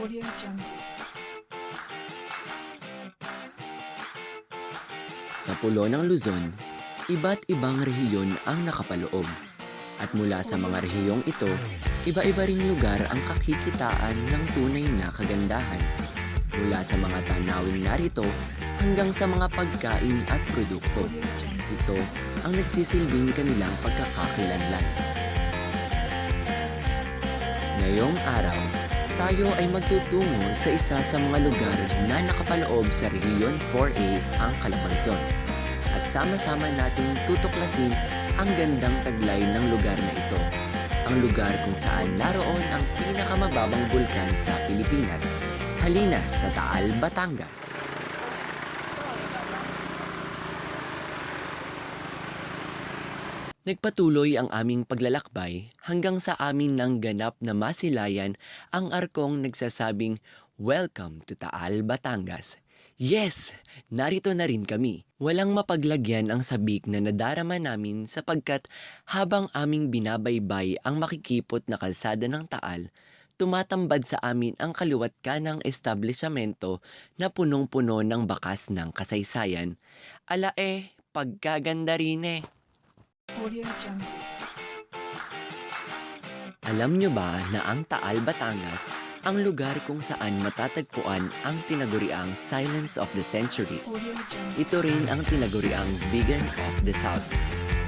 Audio Jungle. Sa pulo ng Luzon, iba't ibang rehiyon ang nakapaloob. At mula sa mga rehiyong ito, iba-iba ring lugar ang kakikitaan ng tunay na kagandahan. Mula sa mga tanawing narito hanggang sa mga pagkain at produkto. Ito ang nagsisilbing kanilang pagkakakilanlan. Ngayong araw, tayo ay magtutungo sa isa sa mga lugar na nakapaloob sa Rehiyon 4A ang Calabarzon. At sama-sama nating tutuklasin ang gandang taglay ng lugar na ito. Ang lugar kung saan naroon ang pinakamababang bulkan sa Pilipinas, halina sa Taal, Batangas. Nagpatuloy ang aming paglalakbay hanggang sa amin nang ganap na masilayan ang arkong nagsasabing, Welcome to Taal, Batangas. Yes! Narito na rin kami. Walang mapaglagyan ang sabik na nadarama namin sapagkat habang aming binabaybay ang makikipot na kalsada ng Taal, tumatambad sa amin ang kaliwat kanang establishmento na punong-puno ng bakas ng kasaysayan. Ala eh, pagkaganda rin eh. Audio Jungle. Alam nyo ba na ang Taal, Batangas ang lugar kung saan matatagpuan ang tinaguriang Silence of the Centuries? Ito rin ang tinaguriang Vegan of the South.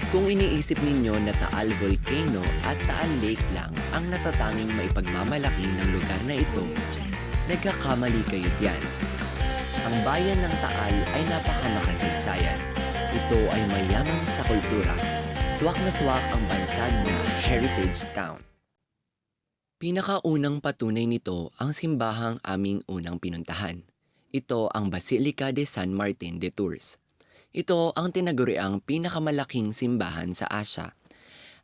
Kung iniisip ninyo na Taal Volcano at Taal Lake lang ang natatanging maipagmamalaki ng lugar na ito, nagkakamali kayo diyan. Ang bayan ng Taal ay napakanakasaysayan. Ito ay mayaman sa kultura. Swak na swak ang bansag na Heritage Town. Pinakaunang patunay nito ang simbahang aming unang pinuntahan. Ito ang Basilica de San Martin de Tours. Ito ang tinaguriang pinakamalaking simbahan sa Asya.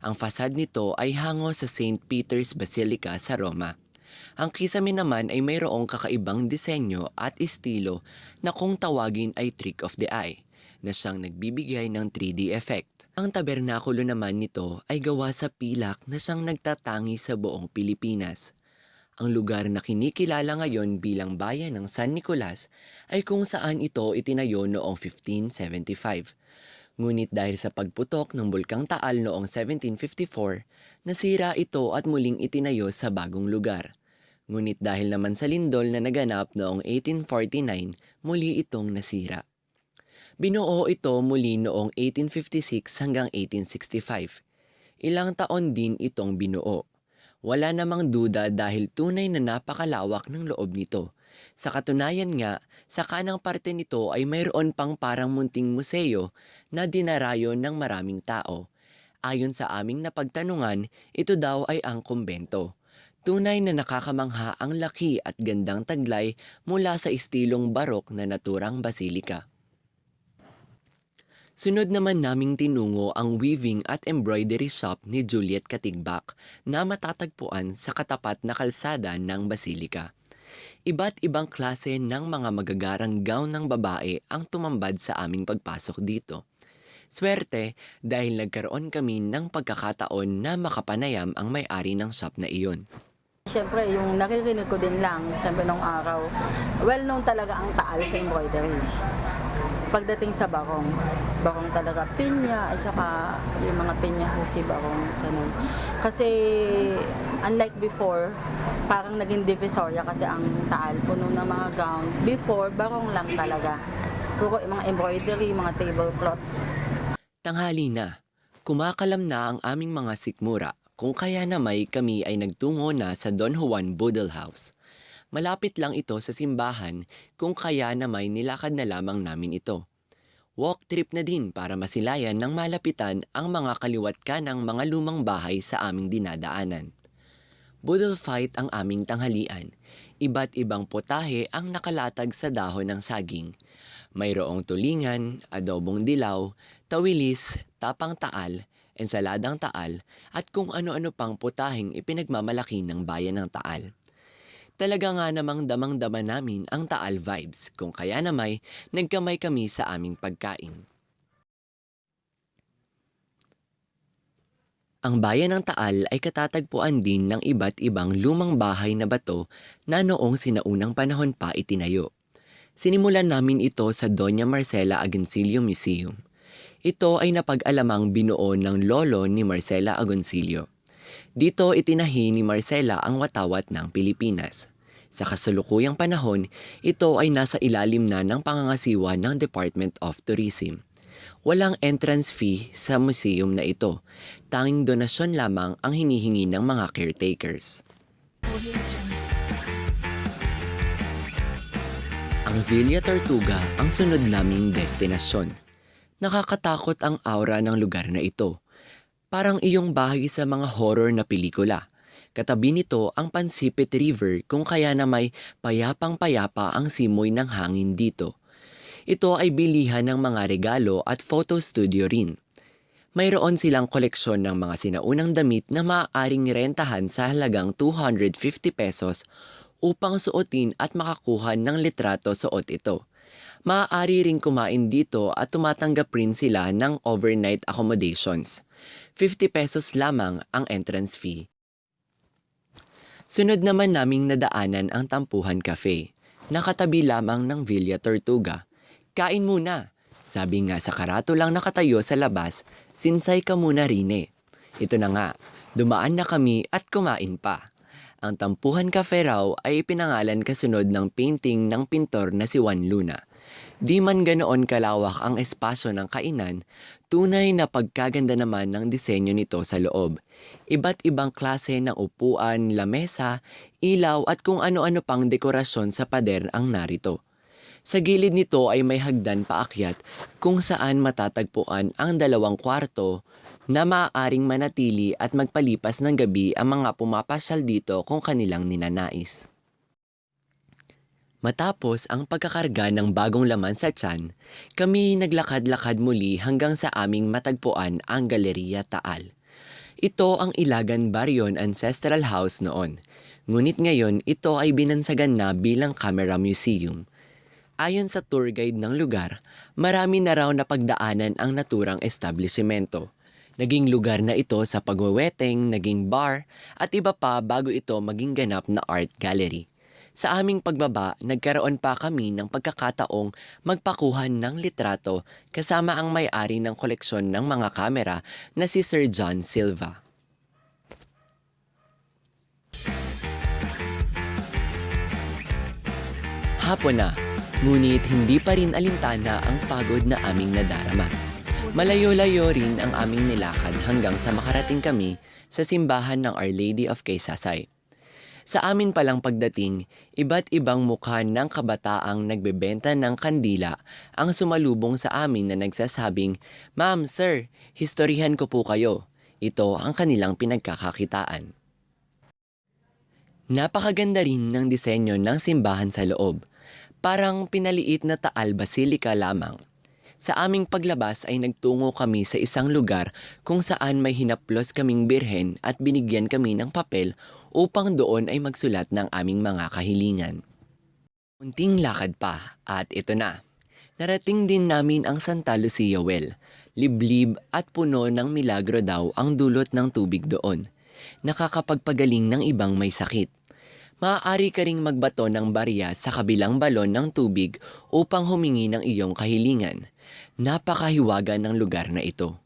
Ang fasad nito ay hango sa St. Peter's Basilica sa Roma. Ang kisame naman ay mayroong kakaibang disenyo at estilo na kung tawagin ay trick of the eye na siyang nagbibigay ng 3D effect. Ang tabernakulo naman nito ay gawa sa pilak na siyang nagtatangi sa buong Pilipinas. Ang lugar na kinikilala ngayon bilang bayan ng San Nicolas ay kung saan ito itinayo noong 1575. Ngunit dahil sa pagputok ng Bulkang Taal noong 1754, nasira ito at muling itinayo sa bagong lugar. Ngunit dahil naman sa lindol na naganap noong 1849, muli itong nasira. Binuo ito muli noong 1856 hanggang 1865. Ilang taon din itong binuo. Wala namang duda dahil tunay na napakalawak ng loob nito. Sa katunayan nga, sa kanang parte nito ay mayroon pang parang munting museo na dinarayo ng maraming tao. Ayon sa aming napagtanungan, ito daw ay ang kumbento. Tunay na nakakamangha ang laki at gandang taglay mula sa estilong barok na naturang basilika. Sunod naman naming tinungo ang weaving at embroidery shop ni Juliet Katigbak na matatagpuan sa katapat na kalsada ng Basilika. Iba't ibang klase ng mga magagarang gown ng babae ang tumambad sa aming pagpasok dito. Swerte dahil nagkaroon kami ng pagkakataon na makapanayam ang may-ari ng shop na iyon. Siyempre, yung naririnig ko din lang, siyempre nung araw, well known talaga ang taal sa embroidery. Pagdating sa barong, barong talaga pinya, at saka yung mga pinya husi barong, ganun. Kasi, unlike before, parang naging divisoria kasi ang taal, puno ng mga gowns. Before, barong lang talaga. Puro yung mga embroidery, mga tablecloths, Tanghali na. Kumakalam na ang aming mga sikmura kung kaya na may kami ay nagtungo na sa Don Juan Budel House. Malapit lang ito sa simbahan kung kaya na may nilakad na lamang namin ito. Walk trip na din para masilayan ng malapitan ang mga kaliwat ka ng mga lumang bahay sa aming dinadaanan. Budel fight ang aming tanghalian. Iba't ibang potahe ang nakalatag sa dahon ng saging. Mayroong tulingan, adobong dilaw, tawilis, tapang taal, ensaladang taal, at kung ano-ano pang putaheng ipinagmamalaki ng bayan ng taal. Talaga nga namang damang-dama namin ang taal vibes, kung kaya namay nagkamay kami sa aming pagkain. Ang bayan ng Taal ay katatagpuan din ng iba't ibang lumang bahay na bato na noong sinaunang panahon pa itinayo. Sinimulan namin ito sa Doña Marcela Agoncillo Museum. Ito ay napag-alamang binuo ng lolo ni Marcela Agoncillo. Dito itinahi ni Marcela ang watawat ng Pilipinas. Sa kasalukuyang panahon, ito ay nasa ilalim na ng pangangasiwa ng Department of Tourism. Walang entrance fee sa museum na ito. Tanging donasyon lamang ang hinihingi ng mga caretakers. Ang Villa Tortuga ang sunod naming destinasyon. Nakakatakot ang aura ng lugar na ito. Parang iyong bahagi sa mga horror na pelikula. Katabi nito ang Pansipit River kung kaya na may payapang-payapa ang simoy ng hangin dito. Ito ay bilihan ng mga regalo at photo studio rin. Mayroon silang koleksyon ng mga sinaunang damit na maaaring rentahan sa halagang 250 pesos upang suotin at makakuha ng litrato suot ito. Maaari ring kumain dito at tumatanggap rin sila ng overnight accommodations. 50 pesos lamang ang entrance fee. Sunod naman naming nadaanan ang Tampuhan Cafe. Nakatabi lamang ng Villa Tortuga. Kain muna. Sabi nga sa karato lang nakatayo sa labas, sinsay ka muna rine. Ito na nga, dumaan na kami at kumain pa. Ang Tampuhan Cafe raw ay pinangalan kasunod ng painting ng pintor na si Juan Luna. Di man ganoon kalawak ang espasyo ng kainan, tunay na pagkaganda naman ng disenyo nito sa loob. Iba't ibang klase ng upuan, lamesa, ilaw at kung ano-ano pang dekorasyon sa pader ang narito. Sa gilid nito ay may hagdan paakyat kung saan matatagpuan ang dalawang kwarto na maaaring manatili at magpalipas ng gabi ang mga pumapasyal dito kung kanilang ninanais. Matapos ang pagkakarga ng bagong laman sa tiyan, kami naglakad-lakad muli hanggang sa aming matagpuan ang Galeriya Taal. Ito ang Ilagan Baryon Ancestral House noon. Ngunit ngayon ito ay binansagan na bilang Camera Museum. Ayon sa tour guide ng lugar, marami na raw napagdaanan ang naturang establishmento. Naging lugar na ito sa pagweweteng, naging bar, at iba pa bago ito maging ganap na art gallery. Sa aming pagbaba, nagkaroon pa kami ng pagkakataong magpakuhan ng litrato kasama ang may-ari ng koleksyon ng mga kamera na si Sir John Silva. Hapon na, ngunit hindi pa rin alintana ang pagod na aming nadarama. Malayo-layo rin ang aming nilakad hanggang sa makarating kami sa simbahan ng Our Lady of Kaysasay. Sa amin palang pagdating, iba't ibang mukha ng kabataang nagbebenta ng kandila ang sumalubong sa amin na nagsasabing, Ma'am, Sir, historihan ko po kayo. Ito ang kanilang pinagkakakitaan. Napakaganda rin ng disenyo ng simbahan sa loob. Parang pinaliit na taal basilika lamang. Sa aming paglabas ay nagtungo kami sa isang lugar kung saan may hinaplos kaming birhen at binigyan kami ng papel upang doon ay magsulat ng aming mga kahilingan. Unting lakad pa at ito na. Narating din namin ang Santa Lucia Well. Liblib at puno ng milagro daw ang dulot ng tubig doon. Nakakapagpagaling ng ibang may sakit. Maaari ka ring magbato ng barya sa kabilang balon ng tubig upang humingi ng iyong kahilingan. Napakahiwaga ng lugar na ito.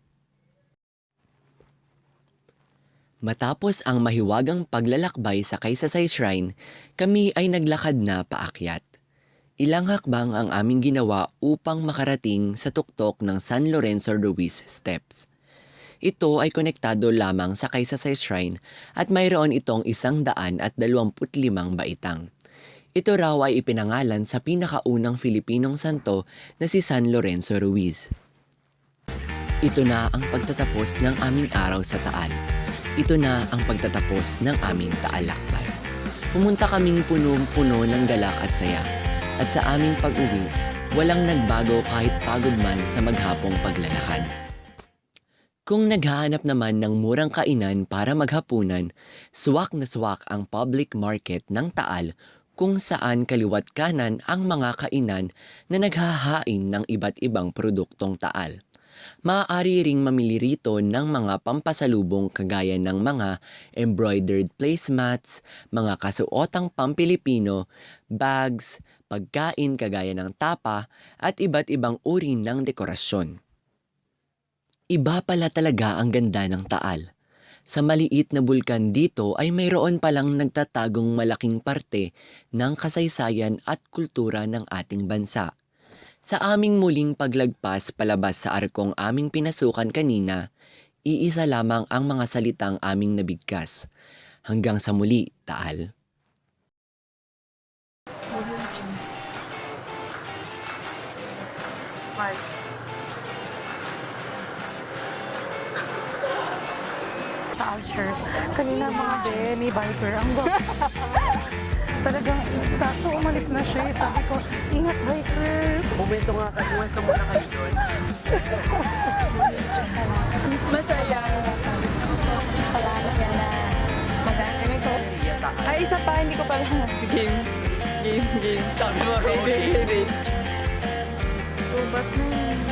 Matapos ang mahiwagang paglalakbay sa Kaysasay Shrine, kami ay naglakad na paakyat. Ilang hakbang ang aming ginawa upang makarating sa tuktok ng San Lorenzo Ruiz Steps. Ito ay konektado lamang sa Kaysasay Shrine at mayroon itong isang daan at dalawamput limang baitang. Ito raw ay ipinangalan sa pinakaunang Filipinong santo na si San Lorenzo Ruiz. Ito na ang pagtatapos ng aming araw sa Taal. Ito na ang pagtatapos ng aming taalakbay. Pumunta kaming punong-puno ng galak at saya. At sa aming pag-uwi, walang nagbago kahit pagod man sa maghapong paglalakad. Kung naghahanap naman ng murang kainan para maghapunan, swak na swak ang public market ng Taal kung saan kaliwat kanan ang mga kainan na naghahain ng iba't ibang produktong Taal. Maaari ring mamili rito ng mga pampasalubong kagaya ng mga embroidered placemats, mga kasuotang pampilipino, bags, pagkain kagaya ng tapa at iba't ibang uri ng dekorasyon. Iba pala talaga ang ganda ng Taal. Sa maliit na bulkan dito ay mayroon palang nagtatagong malaking parte ng kasaysayan at kultura ng ating bansa. Sa aming muling paglagpas palabas sa arkong aming pinasukan kanina, iisa lamang ang mga salitang aming nabigkas. Hanggang sa muli, Taal. March. culture. Kanina mga be, may biker. Ang gwapo. Talagang, kaso umalis na siya. Eh. Sabi ko, ingat biker. Bumento nga kasi once na muna kayo doon. Masaya. Salamat yan na magandang ito. Ay, isa pa, hindi ko pala. Game. Game, game. Sabi mo, ready, ready. Ubat na yun.